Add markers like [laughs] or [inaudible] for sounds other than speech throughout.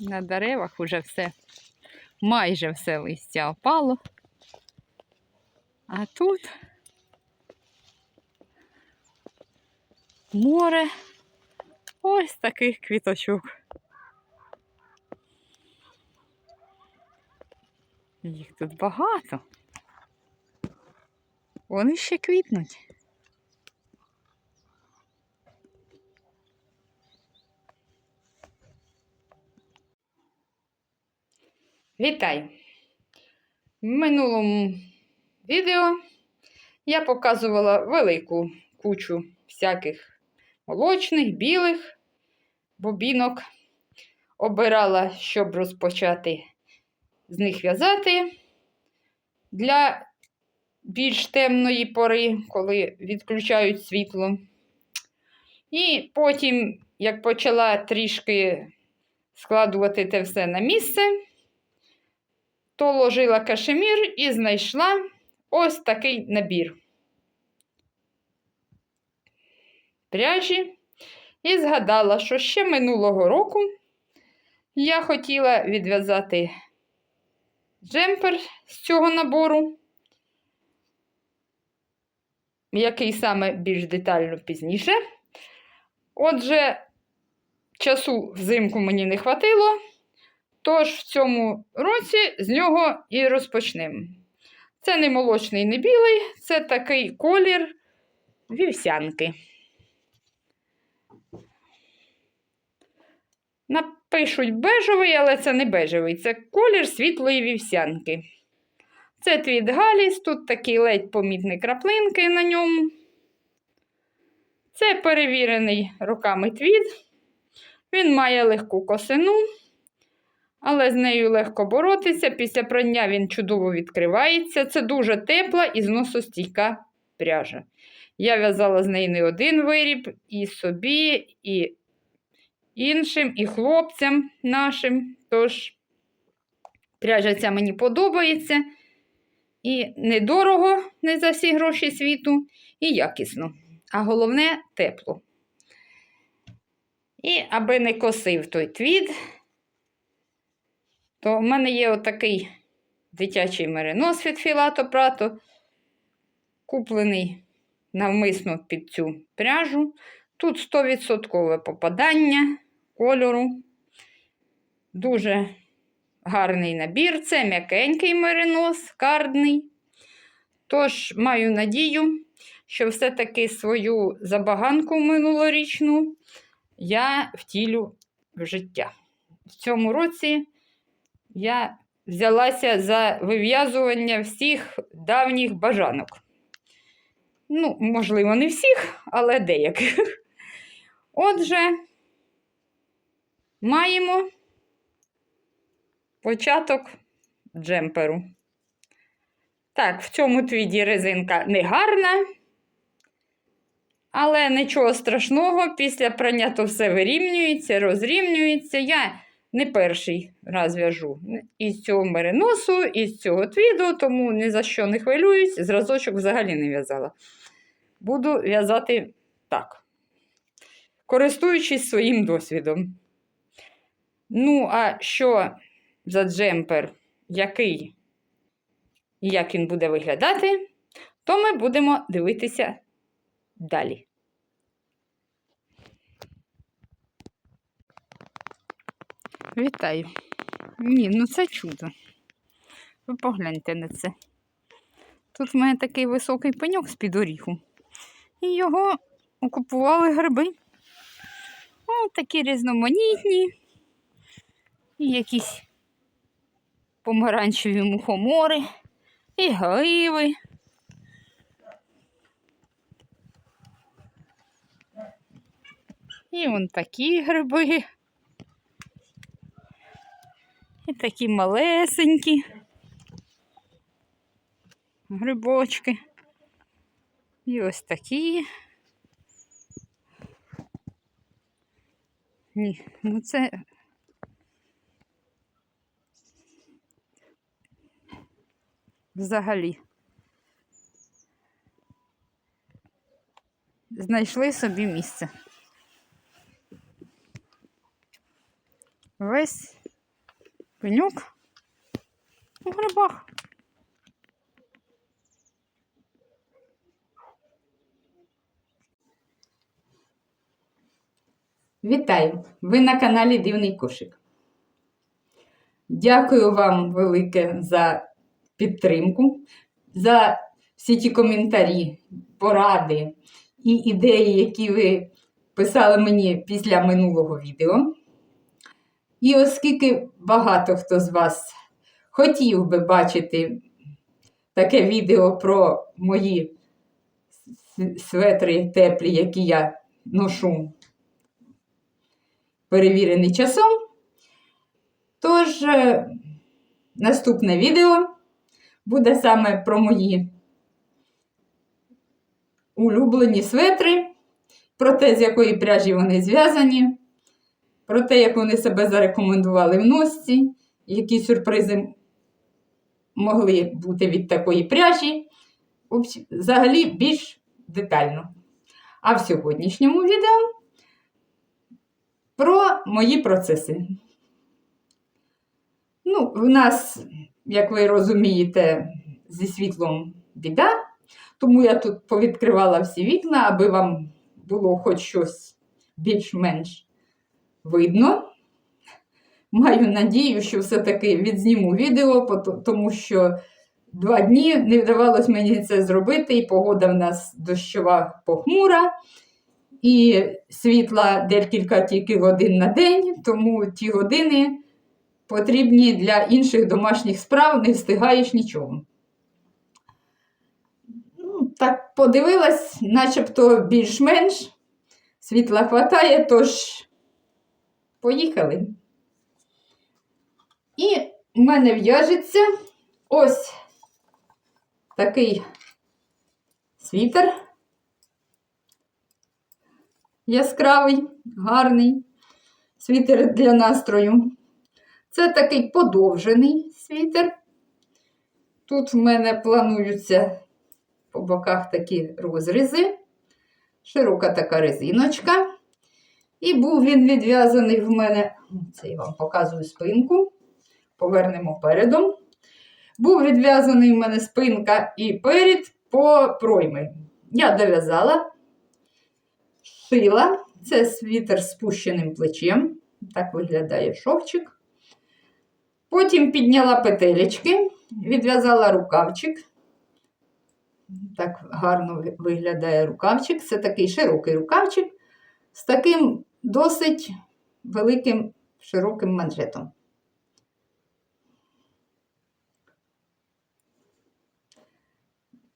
На деревах уже все, майже все листя опало. А тут море ось таких квіточок. Їх тут багато. Вони ще квітнуть. Вітаю! В минулому відео я показувала велику кучу всяких молочних, білих бобінок. Обирала, щоб розпочати з них в'язати для більш темної пори, коли відключають світло. І потім, як почала трішки складувати те все на місце, то ложила кашемір і знайшла ось такий набір пряжі. І згадала, що ще минулого року я хотіла відв'язати джемпер з цього набору, який саме більш детально пізніше. Отже, часу взимку мені не хватило. Тож в цьому році з нього і розпочнемо. Це не молочний, не білий, це такий колір вівсянки. Напишуть бежевий, але це не бежевий, це колір світлої вівсянки. Це твіт Галіс, тут такі ледь помітні краплинки на ньому. Це перевірений руками твіт. Він має легку косину але з нею легко боротися. Після прання він чудово відкривається. Це дуже тепла і зносостійка пряжа. Я в'язала з неї не один виріб, і собі, і іншим, і хлопцям нашим. Тож, пряжа ця мені подобається. І недорого, не за всі гроші світу, і якісно. А головне тепло. І аби не косив той твіт, то в мене є отакий дитячий меринос від Філато Прато, куплений навмисно під цю пряжу. Тут 100% попадання кольору. Дуже гарний набір. Це м'якенький меринос, кардний. Тож, маю надію, що все-таки свою забаганку минулорічну я втілю в життя. В цьому році я взялася за вив'язування всіх давніх бажанок. Ну, можливо, не всіх, але деяких. Отже, маємо початок джемперу. Так, в цьому твіді резинка не гарна, але нічого страшного, після прання то все вирівнюється, розрівнюється. Я не перший раз в'яжу із цього мериносу, із цього твіду, тому ні за що не хвилююсь, зразочок взагалі не в'язала. Буду в'язати так, користуючись своїм досвідом. Ну, а що за джемпер, який і як він буде виглядати, то ми будемо дивитися далі. Вітаю. Ні, ну це чудо. Ви погляньте на це. Тут в мене такий високий пеньок з-під оріху. І його окупували гриби. О, такі різноманітні. І якісь помаранчеві мухомори, і гливи. І вон такі гриби. І такі малесенькі грибочки. І ось такі. Ні, ну це. Взагалі. Знайшли собі місце. Весь пеньок у грибах. Вітаю! Ви на каналі Дивний Кошик. Дякую вам велике за підтримку, за всі ті коментарі, поради і ідеї, які ви писали мені після минулого відео. І оскільки багато хто з вас хотів би бачити таке відео про мої светри теплі, які я ношу перевірений часом. Тож, е, наступне відео буде саме про мої улюблені светри, про те, з якої пряжі вони зв'язані, про те, як вони себе зарекомендували в носці, які сюрпризи могли бути від такої пряжі. Взагалі більш детально. А в сьогоднішньому відео про мої процеси. Ну, в нас, як ви розумієте, зі світлом біда, тому я тут повідкривала всі вікна, аби вам було хоч щось більш-менш видно. Маю надію, що все-таки відзніму відео, тому що два дні не вдавалось мені це зробити, і погода в нас дощова похмура, і світла декілька тільки годин на день, тому ті години потрібні для інших домашніх справ, не встигаєш нічого. Ну, Так подивилась, начебто більш-менш світла хватає, тож поїхали. І в мене в'яжеться ось такий світер яскравий, гарний світер для настрою. Це такий подовжений світер. Тут в мене плануються по боках такі розрізи, широка така резиночка. І був він відв'язаний в мене, це я вам показую спинку, повернемо передом. Був відв'язаний в мене спинка і перед по пройми. Я дов'язала, шила. Це світер з спущеним плечем. Так виглядає шовчик. Потім підняла петелечки, відв'язала рукавчик. Так гарно виглядає рукавчик. Це такий широкий рукавчик з таким досить великим широким манжетом.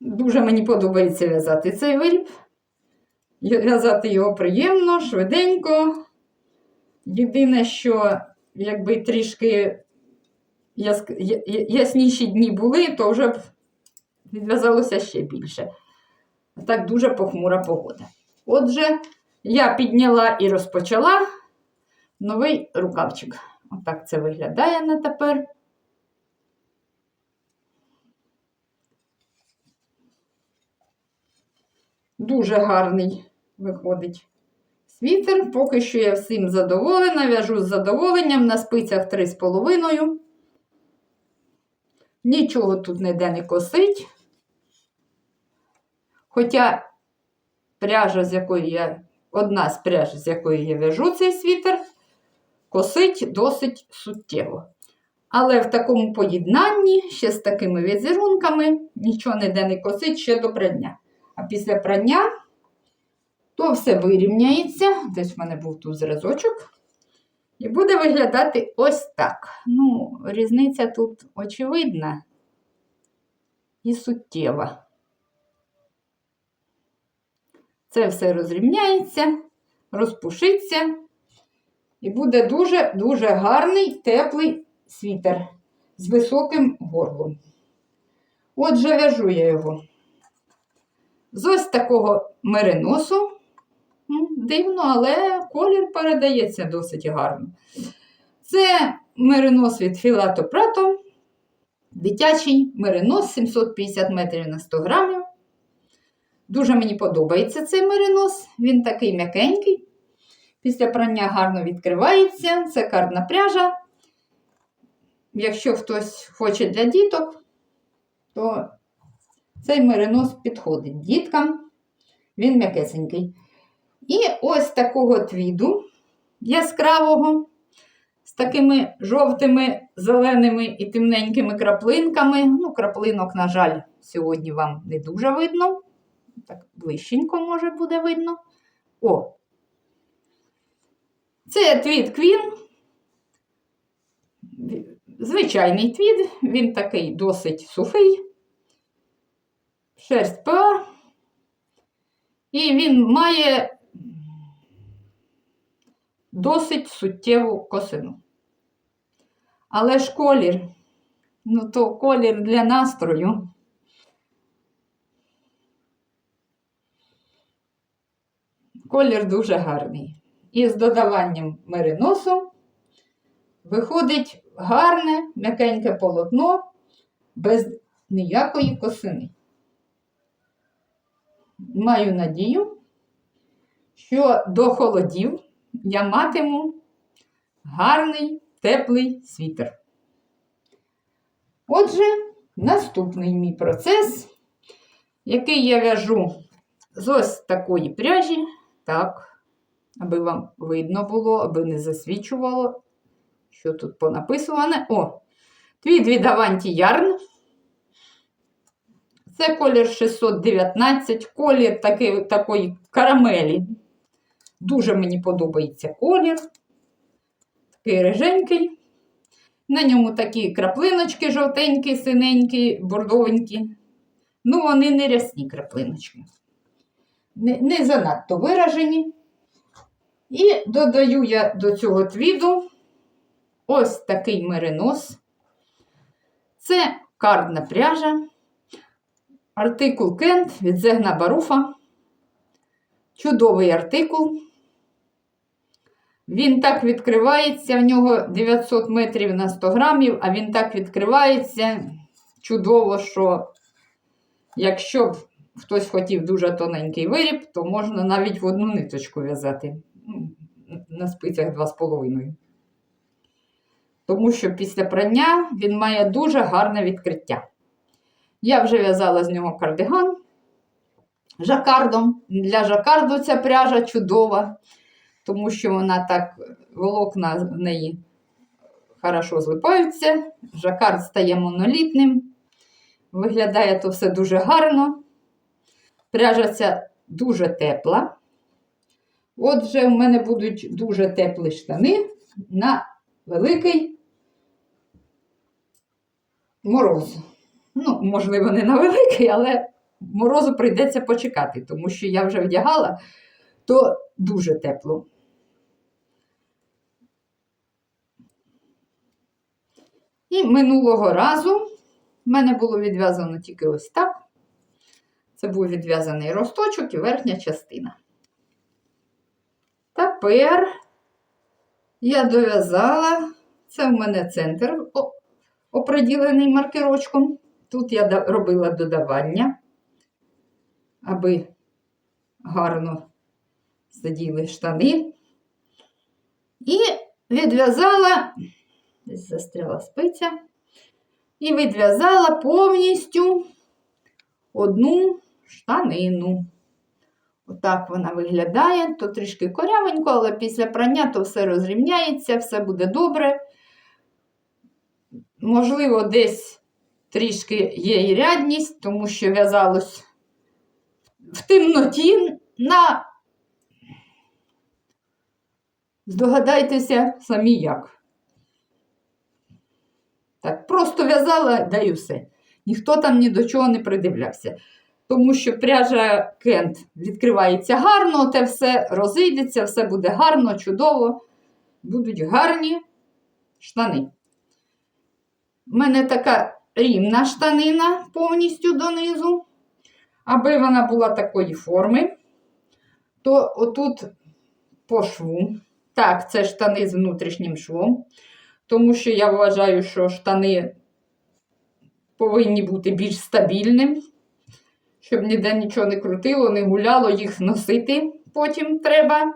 Дуже мені подобається в'язати цей виріб. В'язати його приємно, швиденько. Єдине, що якби трішки яск- я- я- ясніші дні були, то вже б відв'язалося ще більше. Так дуже похмура погода. Отже, я підняла і розпочала новий рукавчик. Отак це виглядає на тепер. Дуже гарний виходить світер. Поки що я всім задоволена, в'яжу з задоволенням на спицях 3,5. Нічого тут ніде не косить. Хоча пряжа, з якої я, одна з пряж, з якої я в'яжу цей світер, косить досить суттєво. Але в такому поєднанні, ще з такими візерунками, нічого ніде не косить ще до прання. А після прання то все вирівняється. Десь в мене був тут зразочок. І буде виглядати ось так. Ну, різниця тут очевидна і суттєва. Це все розрівняється, розпушиться. І буде дуже-дуже гарний теплий світер з високим горлом. Отже, в'яжу я його з ось такого мериносу. Дивно, але колір передається досить гарно. Це меринос від Prato. Дитячий меринос 750 метрів на 100 грамів. Дуже мені подобається цей меринос. Він такий м'якенький. Після прання гарно відкривається. Це карна пряжа. якщо хтось хоче для діток, то цей меринос підходить діткам, він м'якесенький. І ось такого твіду яскравого, з такими жовтими, зеленими і темненькими краплинками. Ну, краплинок, на жаль, сьогодні вам не дуже видно. Так, ближченько, може, буде видно. О! Це твід Квін. Звичайний твід, він такий досить сухий, шерсть ПА. І він має досить суттєву косину. Але ж колір, ну то колір для настрою. Колір дуже гарний. І з додаванням мериносу виходить гарне, м'якеньке полотно без ніякої косини. Маю надію, що до холодів я матиму гарний теплий світер. Отже, наступний мій процес, який я в'яжу з ось такої пряжі, так, аби вам видно було, аби не засвічувало, що тут понаписуване. О, твій від Аванті Ярн. Це колір 619, колір такий, такої карамелі. Дуже мені подобається колір. Такий риженький. На ньому такі краплиночки жовтенькі, синенькі, бордовенькі. Ну, вони не рясні краплиночки. Не, не занадто виражені. І додаю я до цього твіду ось такий меринос. Це кардна пряжа. Артикул Кент від Зегна Баруфа. Чудовий артикул. Він так відкривається, в нього 900 метрів на 100 грамів, а він так відкривається чудово, що якщо б хтось хотів дуже тоненький виріб, то можна навіть в одну ниточку в'язати. Ну, На спицях 2,5. Тому що після прання він має дуже гарне відкриття. Я вже в'язала з нього кардиган жакардом. Для жакарду ця пряжа чудова, тому що вона так, волокна в неї хорошо злипаються. Жакард стає монолітним. Виглядає то все дуже гарно. Пряжа ця дуже тепла. Отже, в мене будуть дуже теплі штани на великий мороз. Ну, можливо, не на великий, але морозу прийдеться почекати, тому що я вже вдягала, то дуже тепло. І минулого разу в мене було відв'язано тільки ось так. Це був відв'язаний росточок і верхня частина. Тепер я дов'язала, це в мене центр оприділений маркерочком. Тут я робила додавання, аби гарно сиділи штани. І відв'язала, десь застряла спиця, і відв'язала повністю одну штанину. Отак вона виглядає, то трішки корявенько, але після прання то все розрівняється, все буде добре. Можливо, десь трішки є і рядність, тому що в'язалось в темноті на, здогадайтеся самі як. Так, просто в'язала, да і все. Ніхто там ні до чого не придивлявся. Тому що пряжа Кент відкривається гарно, те все розійдеться, все буде гарно, чудово. Будуть гарні штани. У мене така рівна штанина повністю донизу. Аби вона була такої форми, то отут по шву. Так, це штани з внутрішнім швом. Тому що я вважаю, що штани повинні бути більш стабільними, щоб ніде нічого не крутило, не гуляло, їх носити потім треба.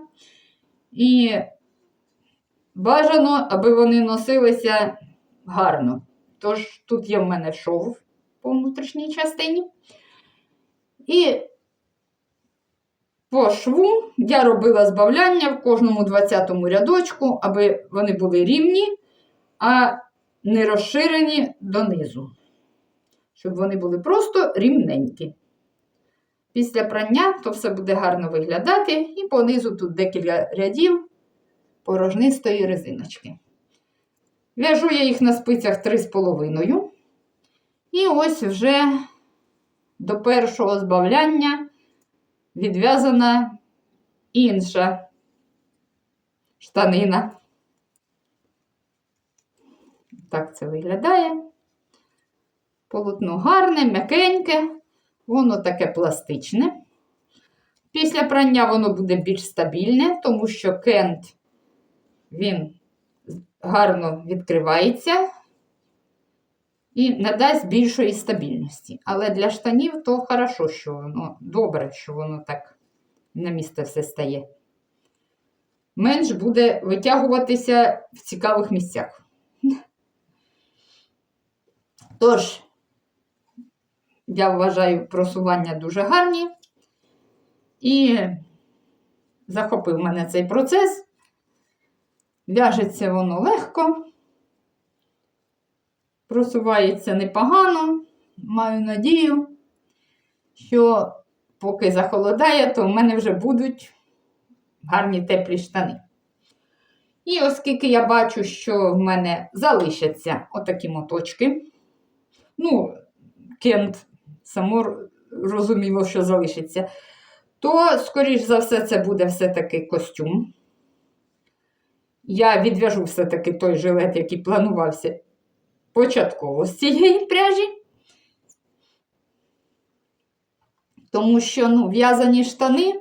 І бажано, аби вони носилися гарно. Тож тут є в мене шов по внутрішній частині. І по шву я робила збавляння в кожному 20-му рядочку, аби вони були рівні, а не розширені донизу. Щоб вони були просто рівненькі. Після прання то все буде гарно виглядати, і понизу тут декілька рядів порожнистої резиночки. В'яжу я їх на спицях 3,5. І ось вже до першого збавляння відв'язана інша штанина. Так це виглядає. Полотно гарне, м'якеньке, воно таке пластичне. Після прання воно буде більш стабільне, тому що кент він гарно відкривається і надасть більшої стабільності. Але для штанів то хорошо, що воно добре, що воно так на місце все стає. Менш буде витягуватися в цікавих місцях. Тож, я вважаю просування дуже гарні. І захопив мене цей процес. В'яжеться воно легко, просувається непогано. Маю надію, що поки захолодає, то в мене вже будуть гарні теплі штани. І оскільки я бачу, що в мене залишаться отакі моточки, ну, кент само розуміло, що залишиться, то, скоріш за все, це буде все-таки костюм. Я відв'яжу все-таки той жилет, який планувався початково з цієї пряжі. Тому що ну, в'язані штани,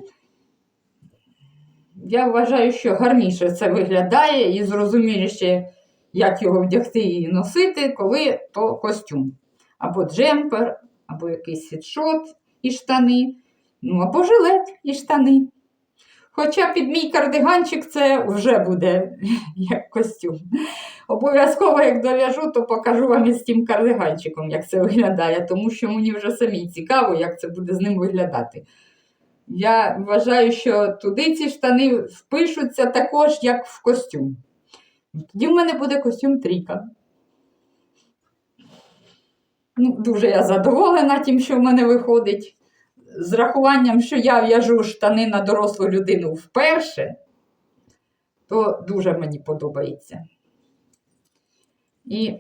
я вважаю, що гарніше це виглядає і зрозуміліше, як його вдягти і носити, коли то костюм. Або джемпер, або якийсь світшот і штани, ну або жилет і штани. Хоча під мій кардиганчик це вже буде [laughs] як костюм. Обов'язково, як дов'яжу, то покажу вам із тим кардиганчиком, як це виглядає, тому що мені вже самі цікаво, як це буде з ним виглядати. Я вважаю, що туди ці штани впишуться також, як в костюм. Тоді в мене буде костюм трійка. Ну, Дуже я задоволена тим, що в мене виходить. З рахуванням, що я в'яжу штани на дорослу людину вперше, то дуже мені подобається. І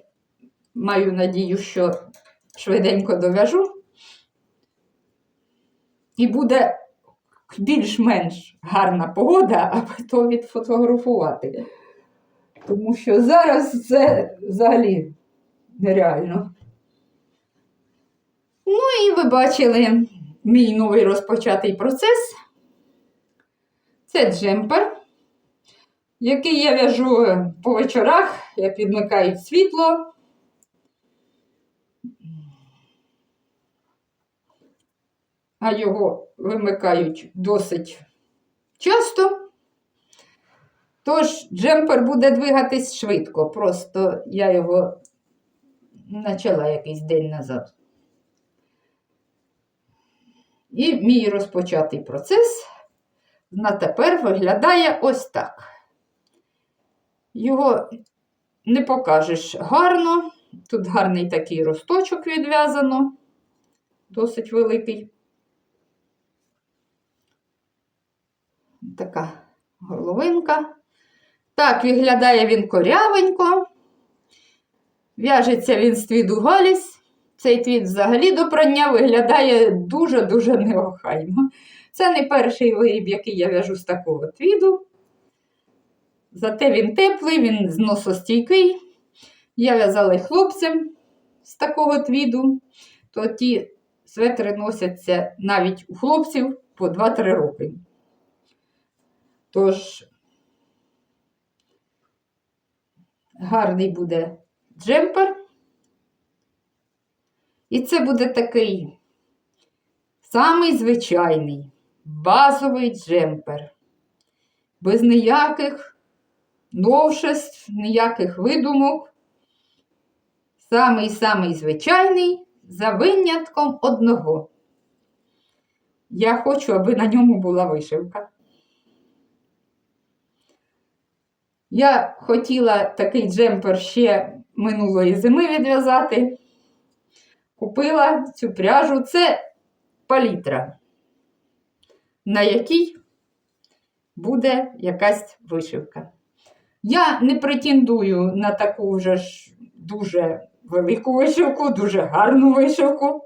маю надію, що швиденько дов'яжу. І буде більш-менш гарна погода, аби то відфотографувати. Тому що зараз це взагалі нереально. І ви бачили мій новий розпочатий процес. Це джемпер, який я в'яжу по вечорах, я підмикаю світло. А його вимикають досить часто. Тож джемпер буде двигатись швидко, просто я його почала якийсь день назад. І мій розпочатий процес на тепер виглядає ось так. Його не покажеш гарно. Тут гарний такий росточок відв'язано, досить великий. Така горловинка. Так, виглядає він корявенько. В'яжеться він з твіду галіс. Цей твіт взагалі до прання виглядає дуже-дуже неохайно. Це не перший виріб, який я в'яжу з такого твіду. Зате він теплий, він зносостійкий. Я в'язала хлопцям з такого твіду, то ті светри носяться навіть у хлопців по 2-3 роки. Тож, гарний буде джемпер. І це буде такий самий звичайний базовий джемпер. Без ніяких новшеств, ніяких видумок. Самий-самий звичайний, за винятком одного. Я хочу, аби на ньому була вишивка. Я хотіла такий джемпер ще минулої зими відв'язати. Купила цю пряжу. Це палітра, на якій буде якась вишивка. Я не претендую на таку вже ж дуже велику вишивку, дуже гарну вишивку,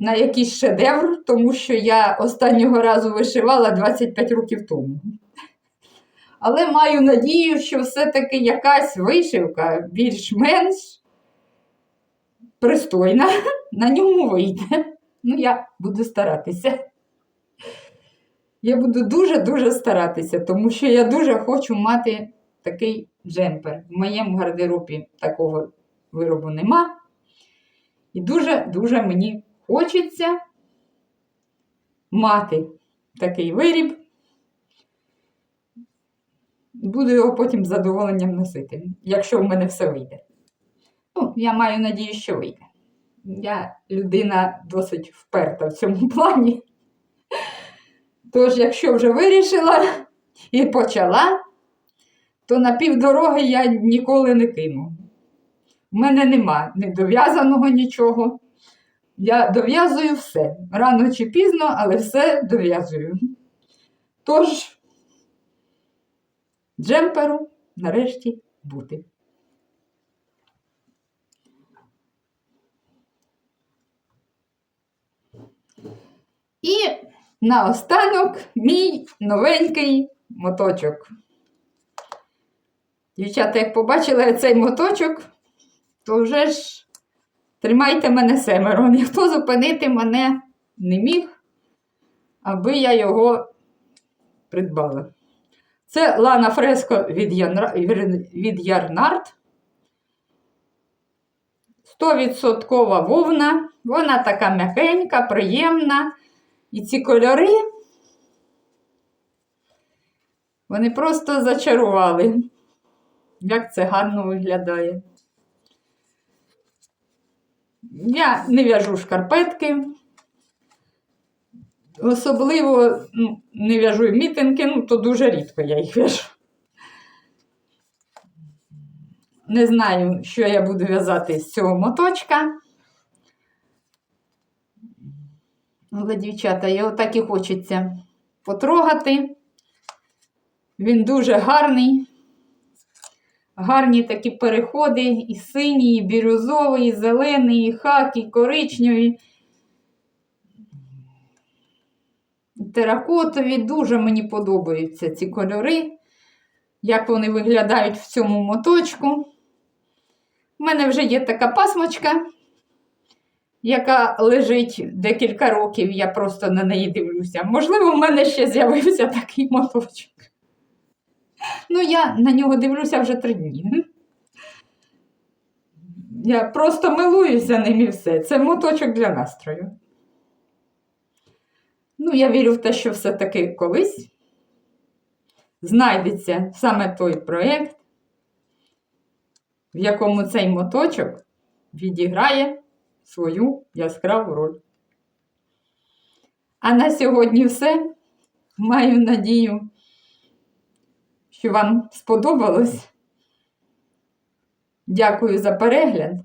на якийсь шедевр, тому що я останнього разу вишивала 25 років тому. Але маю надію, що все-таки якась вишивка більш-менш пристойна [laughs] на ньому вийде. Ну, я буду старатися. Я буду дуже-дуже старатися, тому що я дуже хочу мати такий джемпер. В моєму гардеробі такого виробу нема. І дуже-дуже мені хочеться мати такий виріб. Буду його потім з задоволенням носити, якщо в мене все вийде. Ну, я маю надію, що вийде. Я людина досить вперта в цьому плані. Тож, якщо вже вирішила і почала, то на півдороги я ніколи не кину. У мене нема недов'язаного нічого. Я дов'язую все. Рано чи пізно, але все дов'язую. Тож, джемперу нарешті бути. І наостанок мій новенький моточок. Дівчата, як побачили цей моточок, то вже ж тримайте мене семеро. Ніхто зупинити мене не міг, аби я його придбала. Це Лана Фреско від, Янра... від Ярнард. 100% вовна. Вона така м'якенька, приємна. І ці кольори, вони просто зачарували. Як це гарно виглядає. Я не в'яжу шкарпетки. Особливо ну, не в'яжу і мітинги, ну, то дуже рідко я їх в'яжу. Не знаю, що я буду в'язати з цього моточка. Але, дівчата, його так і хочеться потрогати. Він дуже гарний. Гарні такі переходи, і синій, і бірюзовий, і зелений, і хак, і коричневий. Теракотові дуже мені подобаються ці кольори, як вони виглядають в цьому моточку. У мене вже є така пасмочка, яка лежить декілька років, я просто на неї дивлюся. Можливо, в мене ще з'явився такий моточок. Ну, я на нього дивлюся вже три дні. Я просто милуюся ним і все. Це моточок для настрою. Ну, я вірю в те, що все-таки колись знайдеться саме той проєкт, в якому цей моточок відіграє свою яскраву роль. А на сьогодні все. Маю надію, що вам сподобалось. Дякую за перегляд.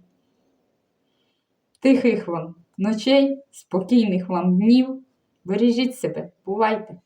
Тихих вам ночей, спокійних вам днів. Бережіть себе, бувайте!